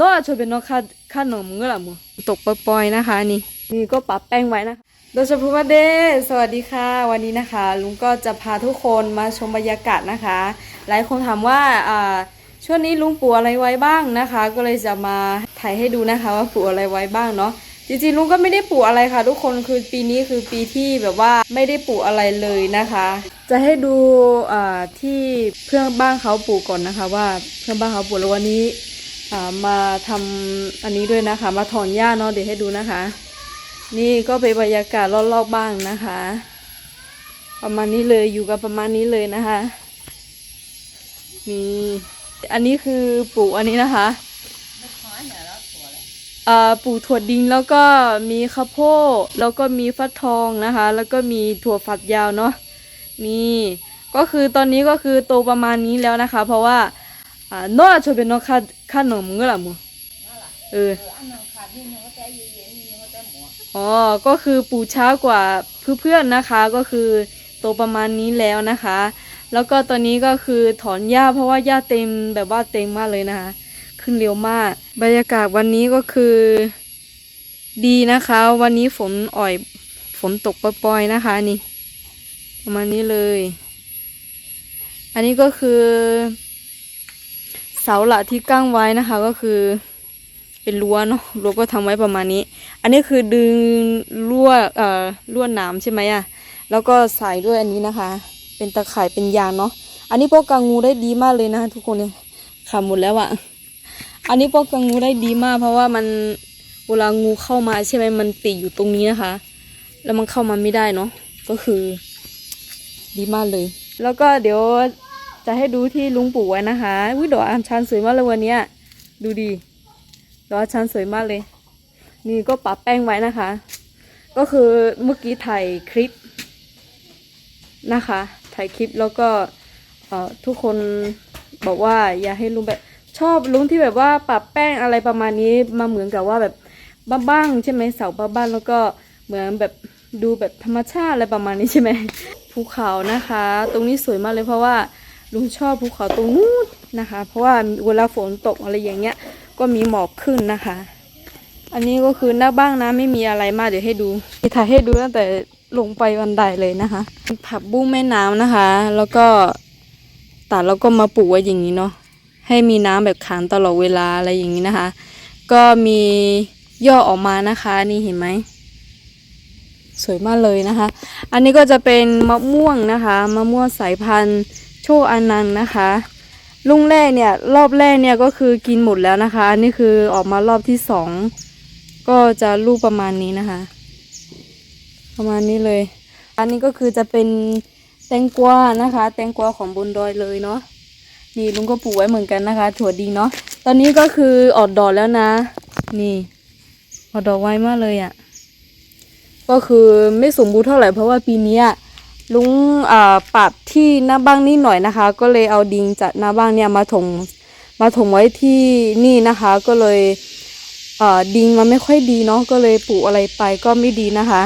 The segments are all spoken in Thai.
น่ชอบเป็นนกค่าค่านมเงี้ยละมัวตกปล่อยๆนะคะ นี่นี่ก็ปรับแป้งไว้นะคะโดยเฉพาะเดสวัสดีค่ะ วันนี้นะคะ ลุงก็จะพาทุกคนมาชมบรรยากาศนะคะ หลายคนถามว่าอ่าช่วงนี้ลุงปลูกอะไรไว้บ้างนะคะ ก็เลยจะมาถ่ายให้ดูนะคะ ว่าปลูกอะไรไว้บ้างเนาะจริงๆลุงก็ไม่ได้ปลูกอะไรค่ะ ทุกคนคือปีนี้คือปีที่แบบว่าไม่ได้ปลูกอะไรเลยนะคะ จะให้ดูอ่าที่เพื่อนบ้านเขาปลูกก่อนนะคะ ว่าเพื่อนบ้านเขาปลูกแล้ววันนี้ มาทำอันนี้ด้วยนะคะ มาถอนหญ้าเนาะเดี๋ยวให้ดูนะคะ นี่ก็เป็นบรรยากาศรอบๆบ้างนะคะ ประมาณนี้เลยอยู่กับประมาณนี้เลยนะคะนี่อันนี้คือปลูกอันนี้นะคะปลูกถั่วดิงแล้วก็มีข้าวโพดแล้วก็มีฟักทองนะคะ แล้วก็มีถั่วฝักยาวเนาะนี่ก็คือตอนนี้ก็คือโตประมาณนี้แล้วนะคะ เพราะว่า อ่าโน่ชอบเป็นนกค่าค่านมเงี้ยละมัวเอออ๋อก็คือปลูกช้ากว่าเพื่อนๆนะคะ ก็คือโตประมาณนี้แล้วนะคะ แล้วก็ตอนนี้ก็คือถอนหญ้าเพราะว่าหญ้าเต็มแบบว่าเต็มมากเลยนะคะ ขึ้นเร็วมาก บรรยากาศวันนี้ก็คือ ดีนะคะ วันนี้ฝนอ่อยฝนตกปล่อยๆนะคะนี่ ประมาณนี้เลย อันนี้ก็คือ เสาหลักที่กั้งไว้นะคะ ก็คือ เป็นรั้วเนาะรั้วก็ทำไว้ประมาณนี้ อันนี้คือดึงรั้วเอ่อรั้วหนามใช่ไหมอะแล้วก็ใส่ด้วยอันนี้นะคะ เป็นตะข่ายเป็นยางเนาะอันนี้ป้องกันงูได้ดีมากเลยนะทุกคนเนี่ยขาดหมดแล้วอะอันนี้ป้องกันงูได้ดีมาก เพราะว่ามันเวลางูเข้ามาใช่ไหมมันติดอยู่ตรงนี้นะคะ แล้วมันเข้ามาไม่ได้เนาะก็คือ ดีมากเลย แล้วก็เดี๋ยว จะให้ดูที่ลุงปลูกไว้นะคะวิดอกอัญชันสวยมากเลยวันนี้ดูดีดอกอัญชันสวยมากเลย นี่ก็ปรับแป้งไว้นะคะ ก็คือเมื่อกี้ถ่ายคลิปนะคะ ถ่ายคลิปแล้วก็ทุกคนบอกว่าอย่าให้ลุงแบบชอบลุงที่แบบว่าปรับแป้งอะไรประมาณนี้มาเหมือนกับว่าแบบบ้างๆใช่ไหมเสาบ้านๆแล้วก็เหมือนแบบดูแบบธรรมชาติอะไรประมาณนี้ใช่ไหมภูเขานะคะ ตรงนี้สวยมากเลยเพราะว่า ลุงชอบภูเขาตรงนู้นนะคะ เพราะว่าเวลาฝนตกอะไรอย่างเงี้ย ก็มีหมอกขึ้นนะคะ อันนี้ก็คือหน้าบ้างนะไม่มีอะไรมากเดี๋ยวให้ดูถ่ายให้ดูตั้งแต่ลงไปบันไดเลยนะคะ ผักบุ้งแม่น้ำนะคะ แล้วก็ตัดแล้วก็มาปลูกไว้อย่างนี้เนาะให้มีน้ำแบบขังตลอดเวลาอะไรอย่างนี้นะคะ ก็มีย่อออกมานะคะนี่เห็นไหมสวยมากเลยนะคะ อันนี้ก็จะเป็นมะม่วงนะคะ มะม่วงสายพันธุ์ โชคอนันต์นะคะลุงแรกเนี่ยรอบแรกเนี่ยก็คือกินหมดแล้วนะคะอันนี้คือออกมารอบที่สองก็จะลูกประมาณนี้นะคะ ประมาณนี้เลย อันนี้ก็คือจะเป็นแตงกวานะคะ แตงกวาของบนดอยเลยเนาะนี่ลุงก็ปลูกไว้เหมือนกันนะคะ ถั่วดีเนาะตอนนี้ก็คือออกดอกแล้วนะ นี่ ออกดอกไวมากเลยอะ่ะ ก็คือไม่สมบูรณ์เท่าไหร่เพราะว่าปีนี้อะ ลุงอ่าปรับที่หน้าบ้างนิดหน่อยนะคะ ก็เลยเอาดิงจากหน้าบ้างเนี่ยมาถมมาถมไว้ที่นี่นะคะ ก็เลยเดิงมันไม่ค่อยดีเนาะก็เลยปลูกอะไรไปก็ไม่ดีนะคะ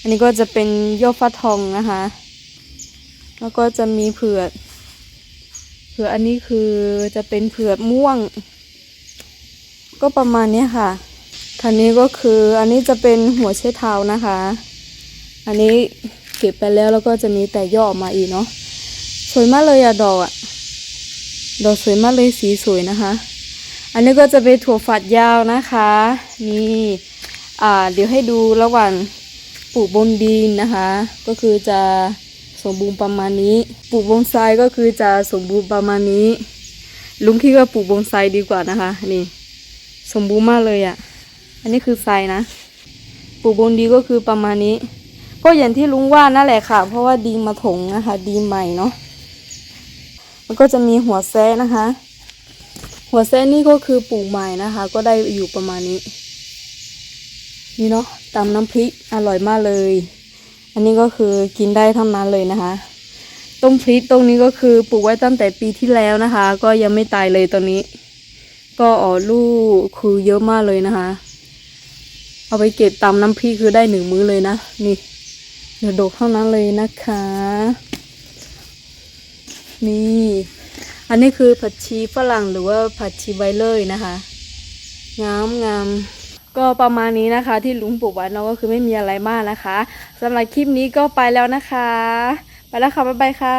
อันนี้ก็จะเป็นยอดฟักทองนะคะ แล้วก็จะมีเผือกเผือกอันนี้คือจะเป็นเผือกม่วง ก็ประมาณนี้ค่ะทันนี้ก็คืออันนี้จะเป็นหัวไชเท้านะคะ อันนี้ เก็บไปแล้วแล้วก็จะมีแต่ย่อออกมาอีกเนาะสวยมากเลยอะดอกอะดอกสวยมากเลยสีสวยนะคะ อันนี้ก็จะเป็นถั่วฝัดยาวนะคะนี่อ่าเดี๋ยวให้ดูระหว่างปลูกบนดินนะคะ ก็คือจะสมบูรณ์ประมาณนี้ ปลูกบนทรายก็คือจะสมบูรณ์ประมาณนี้ ลุงคิดว่าปลูกบนทรายดีกว่านะคะ นี่ สมบูรณ์มากเลยอะอันนี้คือทรายนะ ปลูกบนดีก็คือประมาณนี้ ก็อย่างที่ลุงว่านั่นแหละค่ะ เพราะว่าดีมาถงนะคะ ดีใหม่เนาะมันก็จะมีหัวแซะนะคะ หัวแซะนี่ก็คือปลูกใหม่นะคะ ก็ได้อยู่ประมาณนี้ นี่เนาะตำน้ำพริกอร่อยมากเลย อันนี้ก็คือกินได้ทั้งนั้นเลยนะคะต้มพริกตรงนี้ก็คือปลูกไว้ตั้งแต่ปีที่แล้วนะคะ ก็ยังไม่ตายเลยตอนนี้ ก็ออกลูกคือเยอะมากเลยนะคะ เอาไปเก็บตำน้ำพริกคือได้หนึ่งมื้อเลยนะนี่ เดี๋ยวดกเท่านั้นเลยนะคะ นี่ อันนี้คือผักชีฝรั่งหรือว่าผักชีใบเลยนะคะ งามงามก็ประมาณนี้นะคะ ที่ลุงปลูกไว้เนาะก็คือไม่มีอะไรมากนะคะสำหรับคลิปนี้ก็ไปแล้วนะคะ ไปแล้วค่ะ บ๊ายบายค่ะ